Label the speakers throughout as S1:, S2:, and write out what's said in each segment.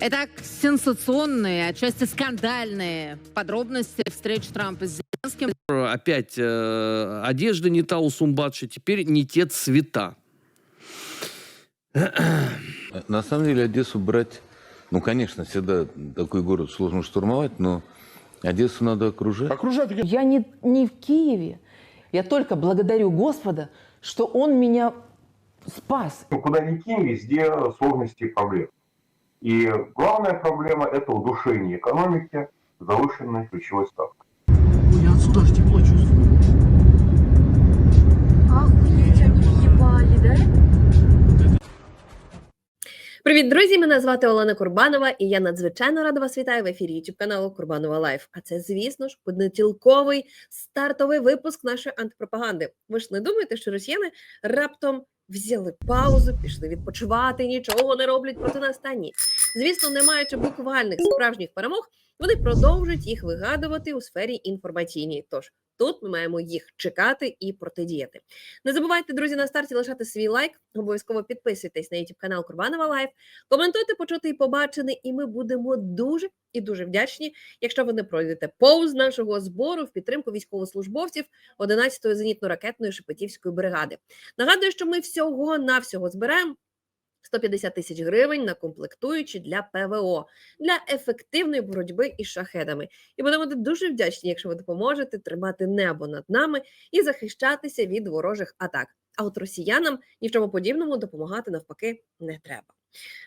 S1: Итак, сенсационные, отчасти скандальные подробности встреч Трампа с Зеленским.
S2: Опять э, одежда не та у Сумбатши, теперь не те цвета.
S3: На самом деле Одессу брать, ну, конечно, всегда такой город сложно штурмовать, но Одессу надо окружать.
S4: Окружать
S5: Я не, не в Киеве. Я только благодарю Господа, что Он меня спас.
S4: Ну, куда ни кинь, везде сложности и проблемы. И главная проблема – это удушение экономики завышенной ключевой ставкой.
S6: Я отсюда аж тепло чувствую.
S7: Охуеть, они въебали, да?
S8: Привіт, друзі! Мене звати Олена Курбанова, і я надзвичайно рада вас вітаю в ефірі YouTube каналу Курбанова Лайф. А це, звісно ж, понеділковий стартовий випуск нашої антипропаганди. Ви ж не думаєте, що росіяни раптом взяли паузу, пішли відпочивати, нічого не роблять проти нас та ні. Звісно, не маючи буквальних справжніх перемог, вони продовжують їх вигадувати у сфері інформаційній. Тож тут ми маємо їх чекати і протидіяти. Не забувайте, друзі, на старті лишати свій лайк. Обов'язково підписуйтесь на YouTube канал Курбанова Лайф. Коментуйте, почути і побачене, і ми будемо дуже і дуже вдячні, якщо ви не пройдете повз нашого збору в підтримку військовослужбовців 11-ї зенітно-ракетної Шепетівської бригади. Нагадую, що ми всього навсього збираємо 150 тисяч гривень на комплектуючі для ПВО для ефективної боротьби із шахедами. І будемо дуже вдячні, якщо ви допоможете тримати небо над нами і захищатися від ворожих атак. А от росіянам ні в чому подібному допомагати навпаки не треба.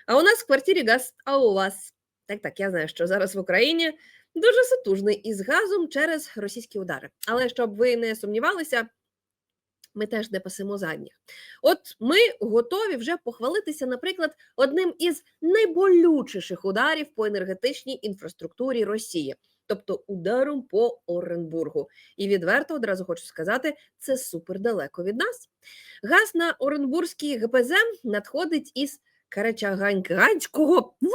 S8: А у нас в квартирі газ, а у вас так, так, я знаю, що зараз в Україні дуже сатужний із газом через російські удари. Але щоб ви не сумнівалися, ми теж не пасемо задніх. От ми готові вже похвалитися, наприклад, одним із найболючіших ударів по енергетичній інфраструктурі Росії, тобто ударом по Оренбургу. І відверто одразу хочу сказати, це супер далеко від нас. Газ на Оренбурзький ГПЗ надходить із Карачаганського, ну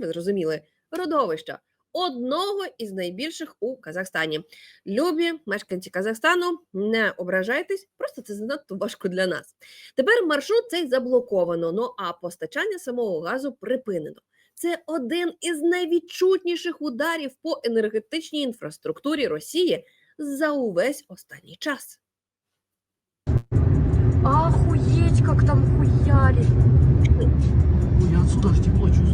S8: ви зрозуміли, родовища. Одного із найбільших у Казахстані. Любі мешканці Казахстану, не ображайтесь, просто це занадто важко для нас. Тепер маршрут цей заблоковано, ну а постачання самого газу припинено. Це один із найвідчутніших ударів по енергетичній інфраструктурі Росії за увесь останній час.
S7: Охуеть, как там хуярит.
S6: Я отсюда аж тепло чувствую.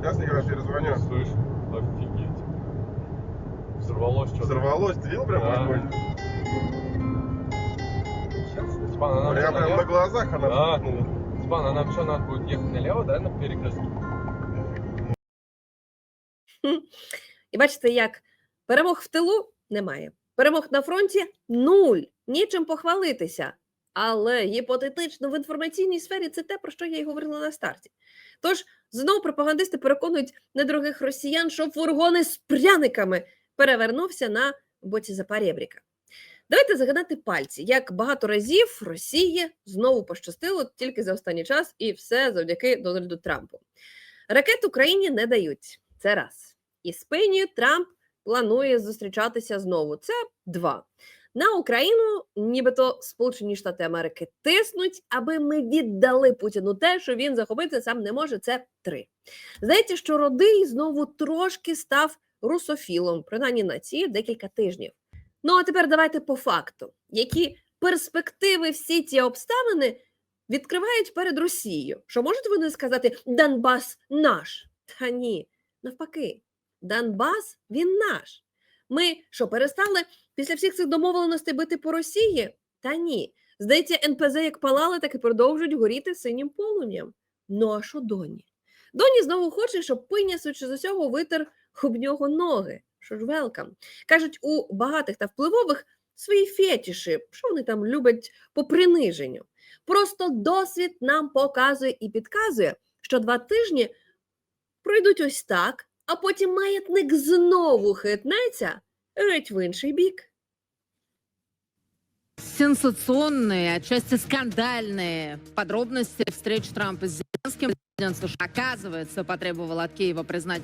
S4: Сейчас я перезвоню.
S9: Слышь, офигеть. Взорвалось что-то.
S4: Взорвалось, ты видел прям
S9: Да.
S4: огонь?
S9: Сейчас, Степан, а нам
S4: Прям,
S9: что,
S4: прям на
S9: налево?
S4: глазах она
S9: Да.
S4: вспыхнула.
S9: Степан, а нам что, надо будет ехать налево, да, на перекресток?
S8: І бачите, як перемог в тилу немає. Перемог на фронті нуль. Нічим похвалитися. Але гіпотетично в інформаційній сфері це те, про що я й говорила на старті. Тож знову пропагандисти переконують недорогих росіян, що фургони з пряниками перевернувся на боці Запорєбріка. Давайте загадати пальці, як багато разів Росії знову пощастило тільки за останній час, і все завдяки Дональду Трампу. Ракет Україні не дають. Це раз. І з Трамп планує зустрічатися знову. Це два. На Україну, нібито Сполучені Штати Америки тиснуть, аби ми віддали Путіну те, що він захопити сам не може. Це три. Здається, що Родий знову трошки став русофілом, принаймні на ці декілька тижнів. Ну а тепер давайте по факту, які перспективи всі ці обставини відкривають перед Росією. Що можуть вони сказати Донбас наш? Та ні, навпаки, Донбас він наш. Ми що перестали після всіх цих домовленостей бити по Росії? Та ні. Здається, НПЗ як палали, так і продовжують горіти синім полум'ям. Ну а що доні? Доні знову хоче, щоб пиня, судячи з усього, витер об нього ноги. Що ж велкам. Кажуть, у багатих та впливових свої фетіші, що вони там люблять по приниженню. Просто досвід нам показує і підказує, що два тижні пройдуть ось так, а потім маятник знову хитнеться геть в інший бік.
S1: Сенсационные, отчасти скандальные подробности встреч Трампа с Зеленским. Президент США, оказывается, потребовал от Киева признать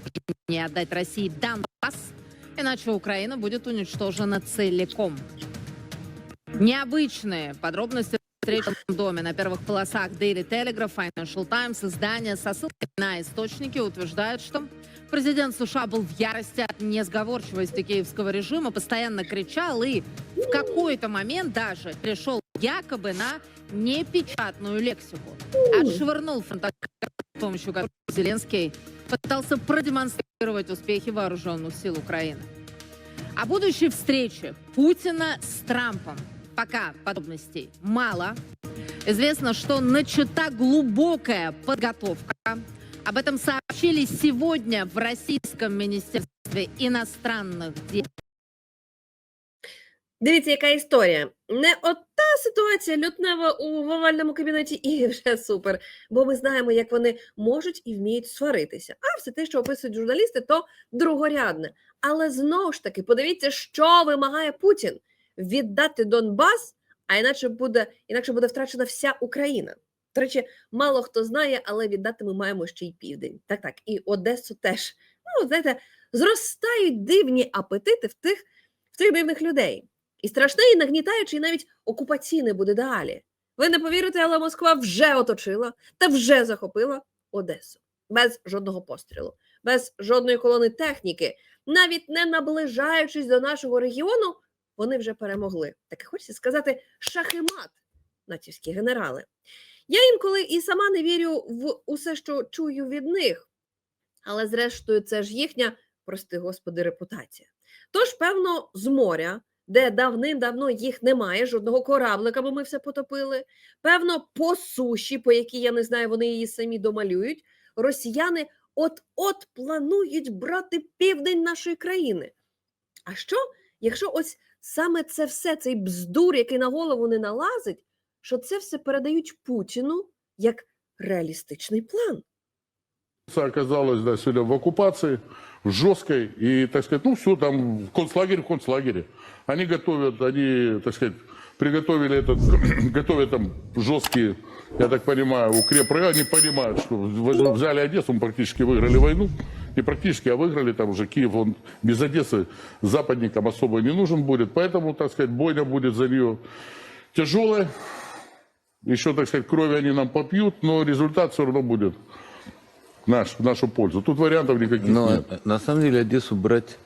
S1: и отдать России Донбасс, иначе Украина будет уничтожена целиком. Необычные подробности встреч в Белом доме на первых полосах Daily Telegraph, Financial Times, издания со ссылкой на источники утверждают, что президент США был в ярости от несговорчивости киевского режима, постоянно кричал и в какой-то момент даже перешел якобы на непечатную лексику. Отшвырнул фронтовик, с помощью которого Зеленский пытался продемонстрировать успехи вооруженных сил Украины. О будущей встрече Путина с Трампом пока подробностей мало. Известно, что начата глубокая подготовка. Об этом сообщили сегодня в Российском Министерстве иностранных дел.
S8: Дивіться, яка історія. Не от та ситуація лютнева у овальному кабінеті, і вже супер. Бо ми знаємо, як вони можуть і вміють сваритися. А все те, що описують журналісти, то другорядне. Але знову ж таки, подивіться, що вимагає Путін віддати Донбас, а іначе буде, інакше буде втрачена вся Україна. До речі, мало хто знає, але віддати ми маємо ще й південь. Так, так, і Одесу теж. Ну, знаєте, зростають дивні апетити в тих, в тих дивних людей. І страшне, і нагнітаюче, і навіть окупаційне буде далі. Ви не повірите, але Москва вже оточила та вже захопила Одесу без жодного пострілу, без жодної колони техніки, навіть не наближаючись до нашого регіону, вони вже перемогли. Так хочеться сказати шахимат, натівські генерали. Я інколи і сама не вірю в усе, що чую від них, але зрештою, це ж їхня, прости господи, репутація. Тож, певно, з моря де давним-давно їх немає, жодного кораблика, бо ми все потопили. Певно, по суші, по якій я не знаю, вони її самі домалюють. Росіяни от-от планують брати південь нашої країни. А що, якщо ось саме це все, цей бздур, який на голову не налазить, що це все передають Путіну як реалістичний план?
S10: оказалась да, сегодня в оккупации, в жесткой, и, так сказать, ну все, там концлагерь в концлагере. Они готовят, они, так сказать, приготовили этот, готовят там жесткие, я так понимаю, укрепры, они понимают, что в- взяли Одессу, мы практически выиграли войну, Не практически, а выиграли, там уже Киев, он без Одессы западникам особо не нужен будет, поэтому, так сказать, бойня будет за нее тяжелая, еще, так сказать, крови они нам попьют, но результат все равно будет наш, в нашу пользу. Тут вариантов никаких
S3: Но
S10: нет.
S3: на самом деле Одессу брать,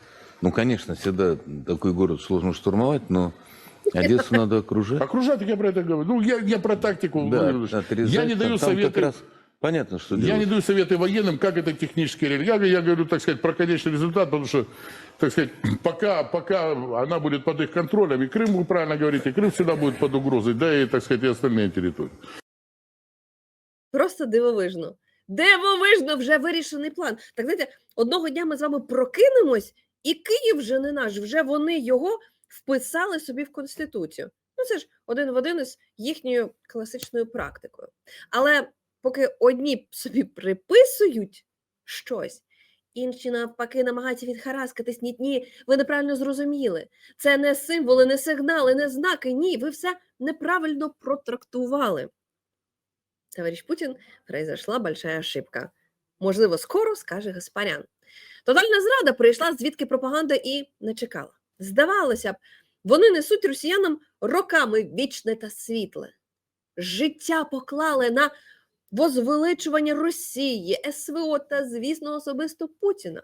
S3: ну, конечно, всегда такой город сложно штурмовать, но Одессу надо окружать.
S10: Окружать, я про это говорю. Ну, я, я про тактику.
S3: Да, отрезать.
S10: я не
S3: Там-
S10: даю
S3: там
S10: советы.
S3: как раз понятно, что
S10: Я не
S3: делать.
S10: даю советы военным, как это технически реализовать. Я, я говорю, так сказать, про конечный результат, потому что, так сказать, пока, пока она будет под их контролем, и Крым, вы правильно говорите, Крым всегда будет под угрозой, да и, так сказать, и остальные территории.
S8: Просто дивовижно. Дивовижно вже вирішений план. Так знаєте, одного дня ми з вами прокинемось, і Київ вже не наш, вже вони його вписали собі в Конституцію. Ну це ж один в один із їхньою класичною практикою. Але поки одні собі приписують щось, інші навпаки намагаються відхараскатись. Ні, ні, ви неправильно зрозуміли. Це не символи, не сигнали, не знаки. Ні, ви все неправильно протрактували. Товарищ Путін, произошла большая ошибка. Можливо, скоро скаже Гаспарян. Тотальна зрада прийшла, звідки пропаганда і не чекала. Здавалося б, вони несуть росіянам роками вічне та світле. Життя поклали на возвеличування Росії, СВО та, звісно, особисто Путіна.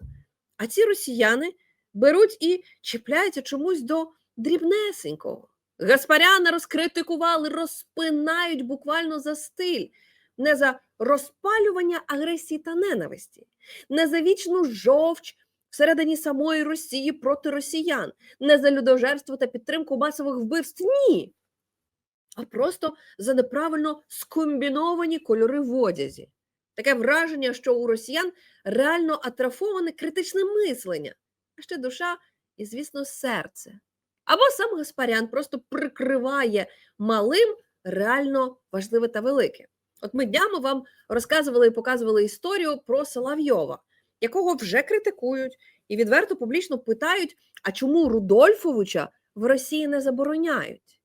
S8: А ці росіяни беруть і чіпляються чомусь до дрібнесенького. Гаспаряна розкритикували, розпинають буквально за стиль, не за розпалювання агресії та ненависті, не за вічну жовч всередині самої Росії проти росіян, не за людожерство та підтримку масових вбивств. Ні. А просто за неправильно скомбіновані кольори в одязі. Таке враження, що у росіян реально атрофоване критичне мислення, а ще душа і, звісно, серце. Або сам Гаспарян просто прикриває малим реально важливе та велике. От ми днями вам розказували і показували історію про Соловйова, якого вже критикують і відверто публічно питають, а чому Рудольфовича в Росії не забороняють?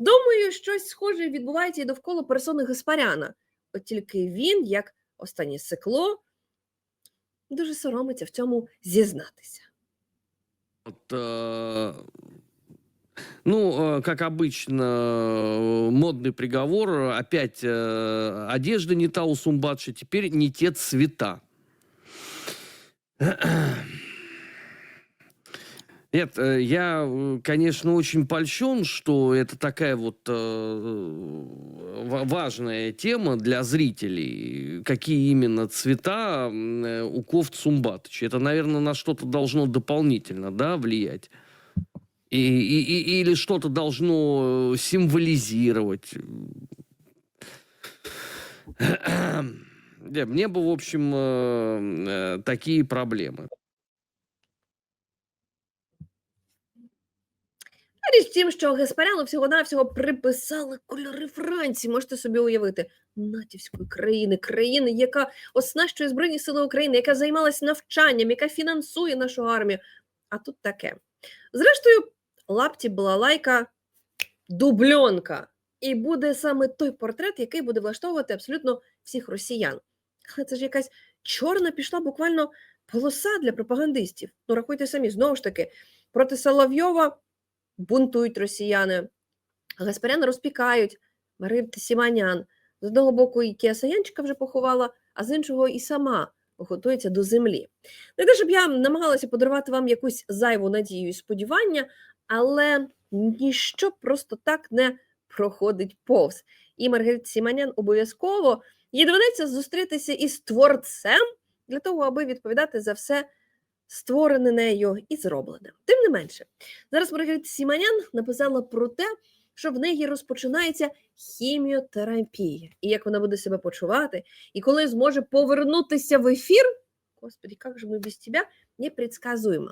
S8: Думаю, щось схоже відбувається і довкола персони Гаспаряна. От тільки він, як останнє сикло, дуже соромиться в цьому зізнатися.
S2: Вот, э, ну, э, как обычно, э, модный приговор. Опять э, одежда не та у Сумбатши, теперь не те цвета. Нет, э, я, э, конечно, очень польщен, что это такая вот э, ва- важная тема для зрителей. Какие именно цвета у кофт Сумбатыча. Это, наверное, на что-то должно дополнительно да, влиять. И, и- и- или что-то должно символизировать. Не, Мне бы, в общем, такие проблемы.
S8: Річ в тім, що Гаспаряну всього-навсього приписали кольори Франції. Можете собі уявити, натівської країни, країни, яка оснащує Збройні Сили України, яка займалась навчанням, яка фінансує нашу армію. А тут таке. Зрештою, лапті балалайка дубльонка. І буде саме той портрет, який буде влаштовувати абсолютно всіх росіян. Але це ж якась чорна пішла буквально полоса для пропагандистів. Ну, рахуйте самі, знову ж таки, проти Соловйова бунтують росіяни, Гаспаряна розпікають, Маргарита Сіманян. З одного боку, і Кія Саянчика вже поховала, а з іншого і сама готується до землі. Не те, щоб я намагалася подарувати вам якусь зайву надію і сподівання, але ніщо просто так не проходить повз. І Маргарита Сіманян обов'язково їй доведеться зустрітися із творцем для того, аби відповідати за все створене нею і зроблене. Тим не менше, зараз Маргарита Сіманян написала про те, що в неї розпочинається хіміотерапія, і як вона буде себе почувати, і коли зможе повернутися в ефір. Господи, як же ми без тебе непредсказуємо.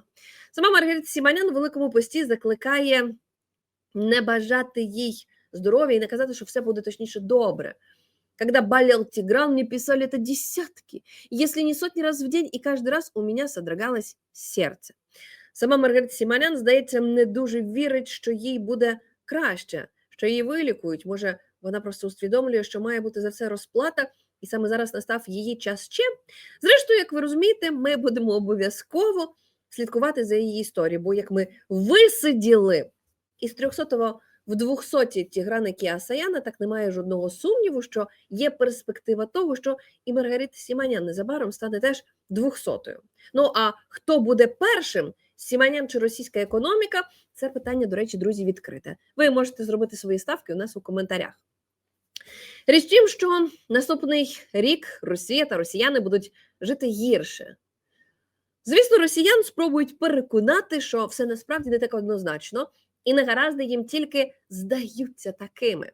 S8: Сама Маргарита Сіманян в великому пості закликає не бажати їй здоров'я і не казати, що все буде точніше добре. Когда болел Тигран, мне писали это десятки, если не сотни раз в день, і каждый раз у меня содрогалось серце. Сама Маргарита Сіманян, здається, не дуже вірить, що їй буде краще, що її вилікують. Може, вона просто усвідомлює, що має бути за все розплата, і саме зараз настав її час ще. Зрештою, як ви розумієте, ми будемо обов'язково слідкувати за її історією, бо як ми висиділи із 300-го в 200 Тіграна Кіасаяна, так немає жодного сумніву, що є перспектива того, що і Маргарита Сіманян незабаром стане теж 200-ю. Ну а хто буде першим? Сіманян чи російська економіка? Це питання, до речі, друзі, відкрите. Ви можете зробити свої ставки у нас у коментарях. Річ тім, що наступний рік Росія та росіяни будуть жити гірше. Звісно, росіян спробують переконати, що все насправді не так однозначно, і негаразди їм тільки здаються такими.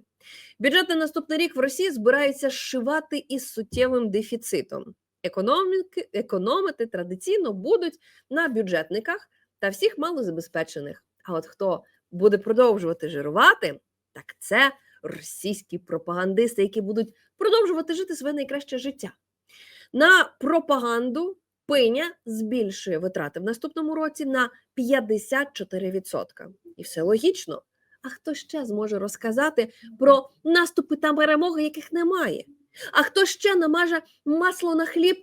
S8: Бюджет на наступний рік в Росії збирається зшивати із суттєвим дефіцитом. Економіки, економити традиційно будуть на бюджетниках та всіх малозабезпечених. А от хто буде продовжувати жирувати, так це російські пропагандисти, які будуть продовжувати жити своє найкраще життя. На пропаганду пиня збільшує витрати в наступному році на 54%. І все логічно. А хто ще зможе розказати про наступи та перемоги, яких немає? А хто ще намаже масло на хліб,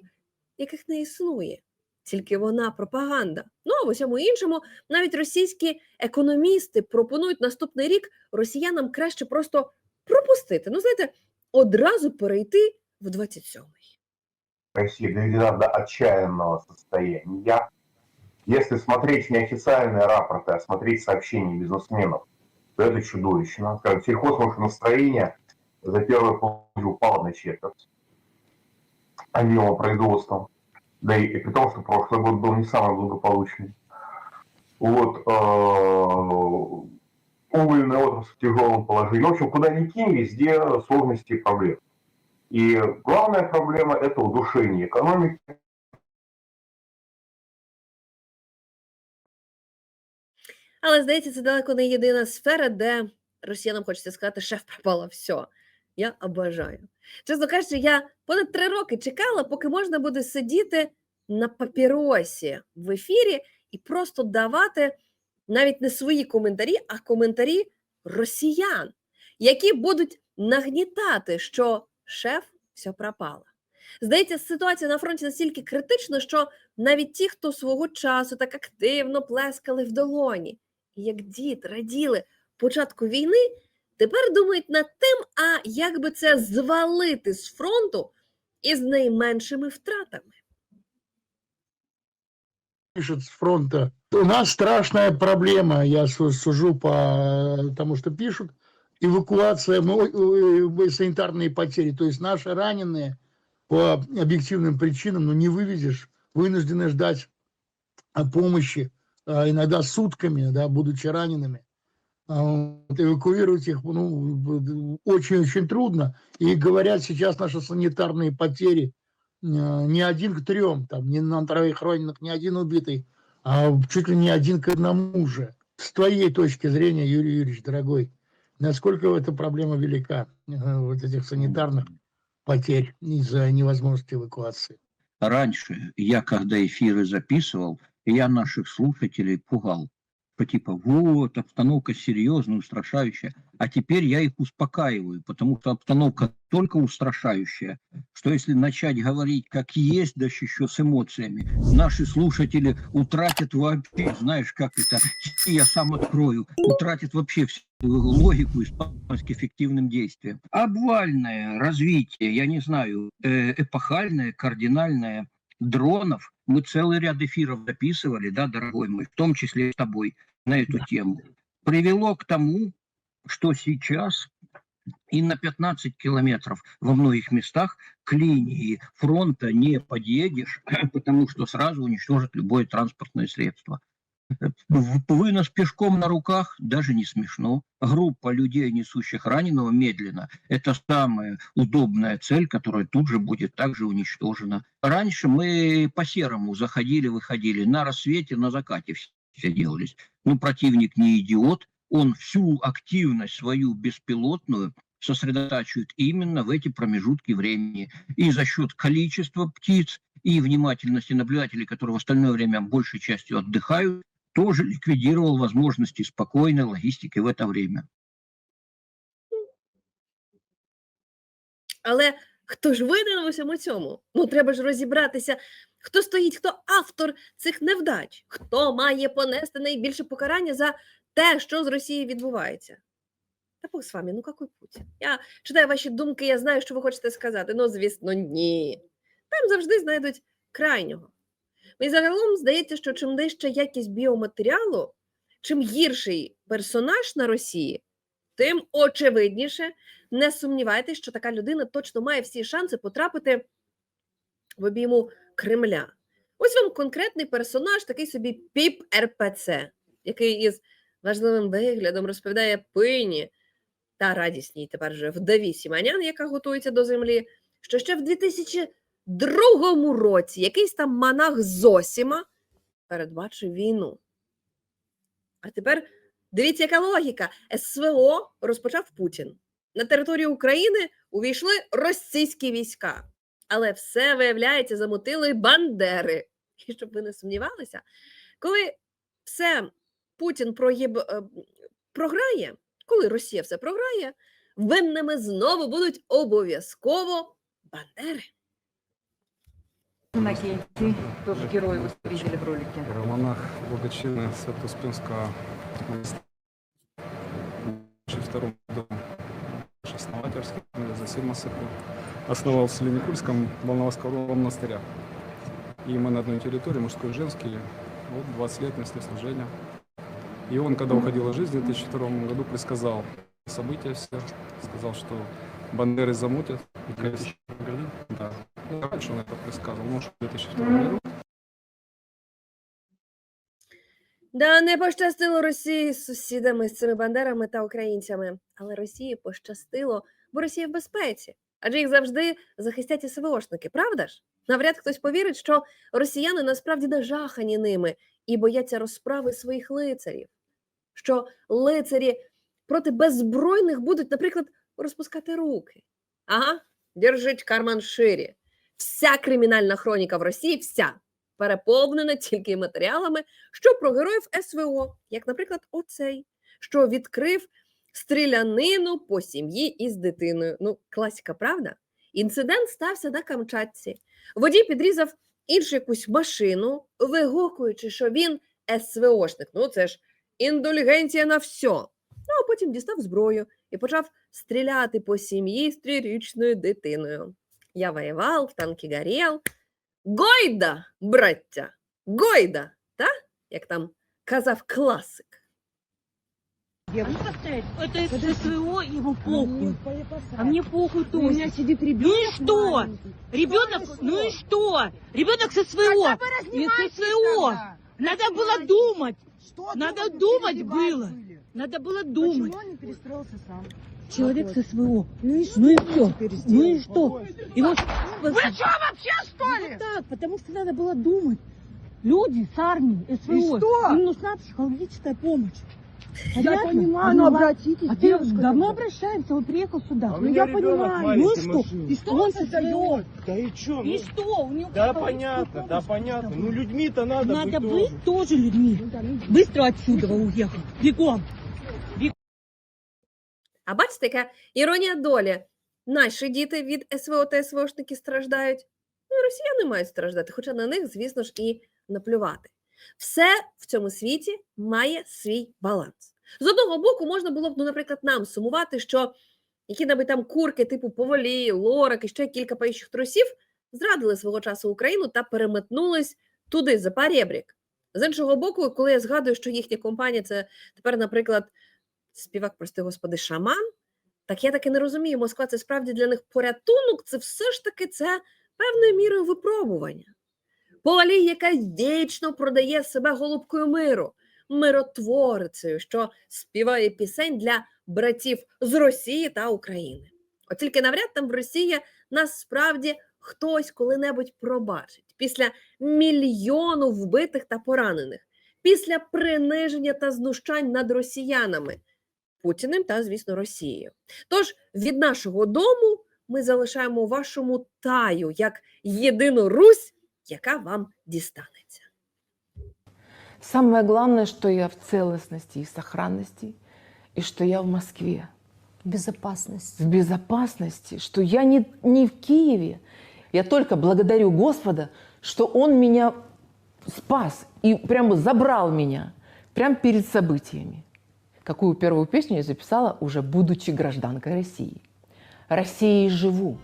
S8: яких не існує? Тільки вона пропаганда. Ну а в усьому іншому, навіть російські економісти пропонують наступний рік росіянам краще просто пропустити. Ну, знаєте, одразу перейти в 27-й.
S4: Россия доведена до отчаянного состояния. Если смотреть неофициальные рапорты, а смотреть сообщения бизнесменов, то это чудовищно. Скажем, сельхозмашиностроение за первое полгода упало на четверть объема производства. Да и, и при том, что прошлый год был не самый благополучный. Вот, э, угольная отрасль в тяжелом положении. В общем, куда ни кинь, везде сложности и проблемы. И главная проблема – это удушение экономики,
S8: Але здається, це далеко не єдина сфера, де росіянам хочеться сказати, шеф пропало все. Я обожаю. Чесно кажучи, я понад три роки чекала, поки можна буде сидіти на папіросі в ефірі і просто давати навіть не свої коментарі, а коментарі росіян. які будуть нагнітати, що шеф все пропало. Здається, ситуація на фронті настільки критична, що навіть ті, хто свого часу так активно плескали в долоні, і як дід раділи початку війни, тепер думають над тим, а як би це звалити з фронту із найменшими втратами.
S6: Пишет с фронта. У нас страшная проблема, я сужу по тому, что пишут. Эвакуация, санитарные потери. То есть наши раненые по объективным причинам, ну не вывезешь, вынуждены ждать а, помощи, а, иногда сутками, да, будучи ранеными. А, Эвакуировать их ну, очень-очень трудно. И говорят сейчас наши санитарные потери не один к трем, там, не на троих раненых, не один убитый, а чуть ли не один к одному же. С твоей точки зрения, Юрий Юрьевич, дорогой, насколько эта проблема велика, э, вот этих санитарных потерь из-за невозможности эвакуации?
S11: Раньше я, когда эфиры записывал, я наших слушателей пугал. Что типа, вот, обстановка серьезная, устрашающая. А теперь я их успокаиваю, потому что обстановка только устрашающая, что если начать говорить как есть, да еще с эмоциями, наши слушатели утратят вообще, знаешь, как это, я сам открою, утратят вообще всю логику и способность к эффективным действиям. Обвальное развитие, я не знаю, э, эпохальное, кардинальное дронов, мы целый ряд эфиров записывали, да, дорогой мой, в том числе с тобой, на эту тему, привело к тому, что сейчас и на 15 километров во многих местах к линии фронта не подъедешь, потому что сразу уничтожат любое транспортное средство. Вынос пешком на руках даже не смешно. Группа людей, несущих раненого медленно, это самая удобная цель, которая тут же будет также уничтожена. Раньше мы по серому заходили, выходили, на рассвете, на закате вс- все делались. Ну, противник не идиот, он всю активность свою беспилотную сосредотачивает именно в эти промежутки времени. И за счет количества птиц и внимательности наблюдателей, которые в остальное время большей частью отдыхают, тоже ликвидировал возможности спокойной логистики в это время.
S8: Але хто ж винен в усьому цьому? Ну, треба ж розібратися, хто стоїть, хто автор цих невдач, хто має понести найбільше покарання за те, що з Росією відбувається. Та Бог з вами, ну який Путін? Я читаю ваші думки, я знаю, що ви хочете сказати. Ну, звісно, ні. Там завжди знайдуть крайнього. І загалом здається, що чим нижча якість біоматеріалу, чим гірший персонаж на Росії, тим очевидніше не сумнівайтесь, що така людина точно має всі шанси потрапити в обійму Кремля. Ось вам конкретний персонаж, такий собі піп РПЦ, який із важливим виглядом розповідає пині та радісній тепер вже вдові Сіманян, яка готується до землі, що ще в 2002 році якийсь там монах Зосіма передбачив війну. А тепер дивіться, яка логіка. СВО розпочав Путін. На територію України увійшли російські війська. Але все, виявляється, замутили бандери. І щоб ви не сумнівалися, коли все Путін проїб... е, програє, коли Росія все програє, винними знову будуть обов'язково бандери.
S7: Иннокентий, тоже герой, вы видели в ролике.
S9: Романах Благочина Свято-Успенского монастыря. В 2002 году наш основательский Засим Масыпу основал в Селеникульском Волноваского монастыря. И мы на одной территории, мужской и женский, вот 20 лет несли служения. И он, когда уходил из жизни в 2002 году, предсказал события все, сказал, что Бандеры замутят. И, конечно, да. Раньше он это предсказывал, может, в 2002 году.
S8: Да, не пощастило Росії з сусідами з цими бандерами та українцями. Але Росії пощастило, бо Росія в безпеці. Адже їх завжди захистять СВОшники, правда ж? Навряд хтось повірить, що росіяни насправді нажахані ними і бояться розправи своїх лицарів. Що лицарі проти беззбройних будуть, наприклад, розпускати руки. Ага, держить карман ширі. Вся кримінальна хроніка в Росії, вся переповнена тільки матеріалами, що про героїв СВО, як, наприклад, оцей, що відкрив стрілянину по сім'ї із дитиною. Ну, класика, правда? Інцидент стався на Камчатці. Водій підрізав іншу якусь машину, вигукуючи, що він СВОшник. Ну, це ж індульгенція на все. Ну, а потім дістав зброю і почав стріляти по сім'ї з трирічною дитиною. Я воював, в танки горел. Гойда, браття! Гойда! Та? Як там казав класик.
S7: Это СССРО, ему похуй. А мне похуй тоже. У меня сидит ребенок. Ну и что? Ребенок, ну и что? Ребенок со своего. Не со своего. Надо было думать. Надо думать было. Надо было думать.
S12: он не перестроился сам?
S7: Человек со своего.
S12: Ну и что?
S7: Ну и все. Ну и что? И вот
S12: Вы что, вообще что ли?
S7: Вот так, потому что надо было думать. Люди с армии, СВО,
S12: что?
S7: им нужна психологическая помощь.
S12: Я
S7: Понятно?
S12: понимаю, но обратитесь,
S7: А ты,
S12: девушка
S7: да мы
S12: такая.
S7: обращаемся, он приехал сюда.
S12: А
S7: ну я понимаю. Ну и что? И что он создает?
S12: Да и чё?
S7: И что? У него
S12: Да понятно, да понятно. Ну людьми-то надо,
S7: Надо
S12: быть
S7: быть
S12: тоже.
S7: тоже людьми. Быстро отсюда уехал. Бегом.
S8: А бачите, яка іронія долі. Наші діти від СВО та СВОшники страждають. Ну, росіяни мають страждати, хоча на них, звісно ж, і наплювати. Все в цьому світі має свій баланс. З одного боку, можна було б, ну, наприклад, нам сумувати, що які-небудь там курки, типу Поволі, Лорак і ще кілька паїчих трусів зрадили свого часу Україну та переметнулись туди, за парєбрік. З іншого боку, коли я згадую, що їхня компанія це тепер, наприклад, співак, прости господи, шаман. Так я таки не розумію, Москва це справді для них порятунок, це все ж таки це певною мірою випробування. Повалій, яка вічно продає себе голубкою миру, миротворицею, що співає пісень для братів з Росії та України. От тільки навряд там в Росії нас справді хтось коли-небудь пробачить після мільйону вбитих та поранених, після приниження та знущань над росіянами. Путіним та, звісно, Росією. Тож від нашого дому ми залишаємо вашому таю як єдину Русь, яка вам дістанеться.
S5: Самое главное, что я в целостности и сохранности, и что я в Москве.
S12: Безопасность.
S5: в безопасности, что я не, не в Киеве. Я только благодарю Господа, что Он меня спас и прямо забрал меня прямо перед событиями. Какую первую песню я записала, уже будучи гражданкой России. Россией живу.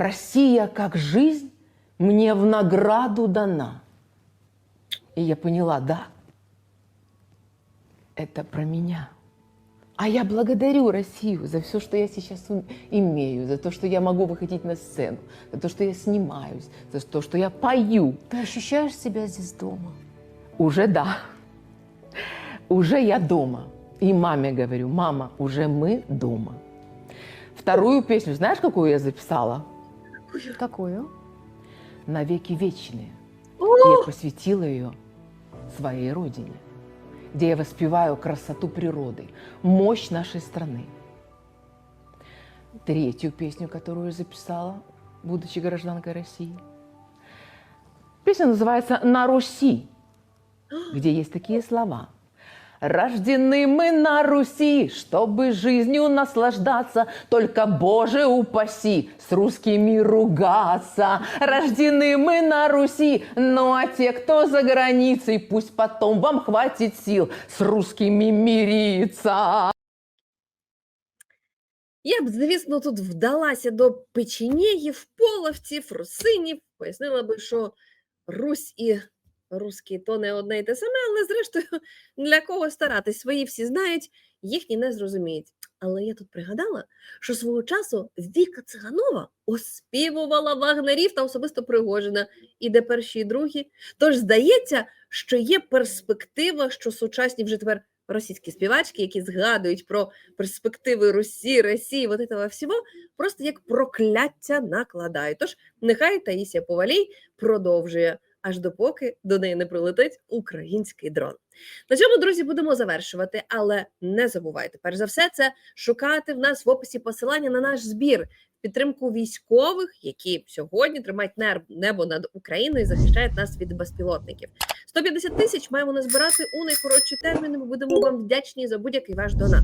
S5: Россия как жизнь мне в награду дана. И я поняла, да, это про меня. А я благодарю Россию за все, что я сейчас имею, за то, что я могу выходить на сцену, за то, что я снимаюсь, за то, что я пою.
S12: Ты ощущаешь себя здесь дома?
S5: Уже да. Уже я дома. И маме говорю, мама, уже мы дома. Вторую песню, знаешь, какую я записала?
S12: Какую?
S5: навеки вечные. Я посвятила ее своей родине, где я воспеваю красоту природы, мощь нашей страны. Третью песню, которую я записала, будучи гражданкой России. Песня называется «На Руси», где есть такие слова. Рождены мы на Руси, чтобы жизнью наслаждаться, только, Боже, упаси, с русскими ругаться. Рождены мы на Руси, ну а те, кто за границей, пусть потом вам хватит сил с русскими мириться.
S8: Я б, звісно, тут вдалася до печенєгів, половців, русинів, пояснила би, що Русь і русські то не одне й те саме, але зрештою для кого старатись? Свої всі знають, їхні не зрозуміють. Але я тут пригадала, що свого часу Віка Циганова оспівувала вагнерів та особисто Пригожина, і де перші і другі. Тож здається, що є перспектива, що сучасні вже тепер російські співачки, які згадують про перспективи Русі, Росії, вот этого всього, просто як прокляття накладають. Тож нехай Таїсія Повалій продовжує аж допоки до неї не прилетить український дрон. На цьому, друзі, будемо завершувати, але не забувайте, перш за все, це шукати в нас в описі посилання на наш збір. Підтримку військових, які сьогодні тримають небо над Україною і захищають нас від безпілотників. 150 тисяч маємо назбирати у найкоротші терміни. Ми будемо вам вдячні за будь-який ваш донат.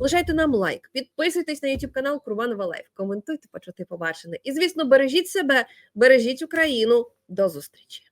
S8: Лишайте нам лайк, підписуйтесь на YouTube канал Курбанова Лайф, коментуйте, почути побачене. І звісно, бережіть себе, бережіть Україну. До зустрічі.